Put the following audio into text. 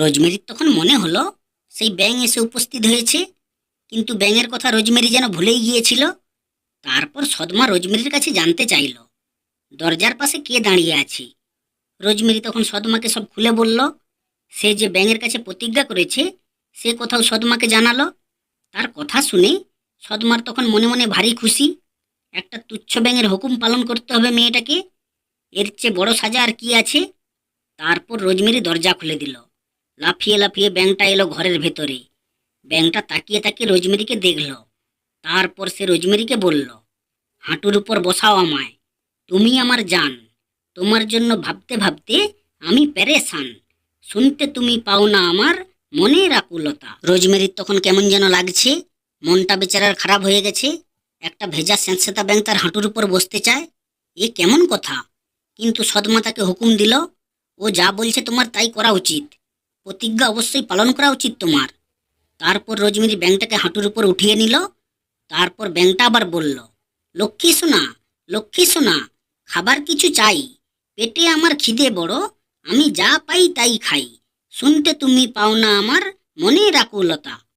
রোজমেরির তখন মনে হলো সেই ব্যাঙ এসে উপস্থিত হয়েছে, কিন্তু ব্যাঙের কথা রোজমেরি যেন ভুলেই গিয়েছিল। তারপর সদমা রোজমেরির কাছে জানতে চাইল, দরজার পাশে কে দাঁড়িয়ে আছে? রোজমেরি তখন সদমাকে সব খুলে বলল, সে যে ব্যাঙের কাছে প্রতিজ্ঞা করেছে, সে কোথাও সদমাকে জানালো। তার কথা শুনে সদমার তখন মনে মনে ভারী খুশি, একটা তুচ্ছ ব্যাঙের হুকুম পালন করতে হবে মেয়েটাকে, এর চেয়ে বড় সাজা আর কি আছে? তারপর রোজমেরি দরজা খুলে দিল। লাফিয়ে লাফিয়ে ব্যাংটা এলো ঘরের ভেতরে। ব্যাংটা তাকিয়ে তাকিয়ে রোজমেরিকে দেখল। তারপর সে রোজমেরিকে বলল, হাঁটুর উপর বসাও আমায়। তুমি আমার জান। তোমার জন্য ভাবতে ভাবতে আমি প্যারেশান শুনতে তুমি পাও না আমার মনের আকুলতা। রোজমেরির তখন কেমন যেন লাগছে। মনটা বেচারার খারাপ হয়ে গেছে। একটা ভেজা স্যাঁতস্যাঁতা ব্যাং তার হাঁটুর উপর বসতে চায়। এ কেমন কথা? কিন্তু সদমা তাকে হুকুম দিল, ও যা বলছে তোমার তাই করা উচিত। প্রতিজ্ঞা অবশ্যই পালন করা উচিত তোমার। তারপর রজমির ব্যাংটাকে হাঁটুর উপর উঠিয়ে নিল, তারপর ব্যাংটা আবার বলল, লক্ষ্মী সোনা লক্ষ্মী সোনা, খাবার কিছু চাই। পেটে আমার খিদে বড়, আমি যা পাই তাই খাই। শুনতে তুমি পাও না আমার, মনে রাখো আকুলতা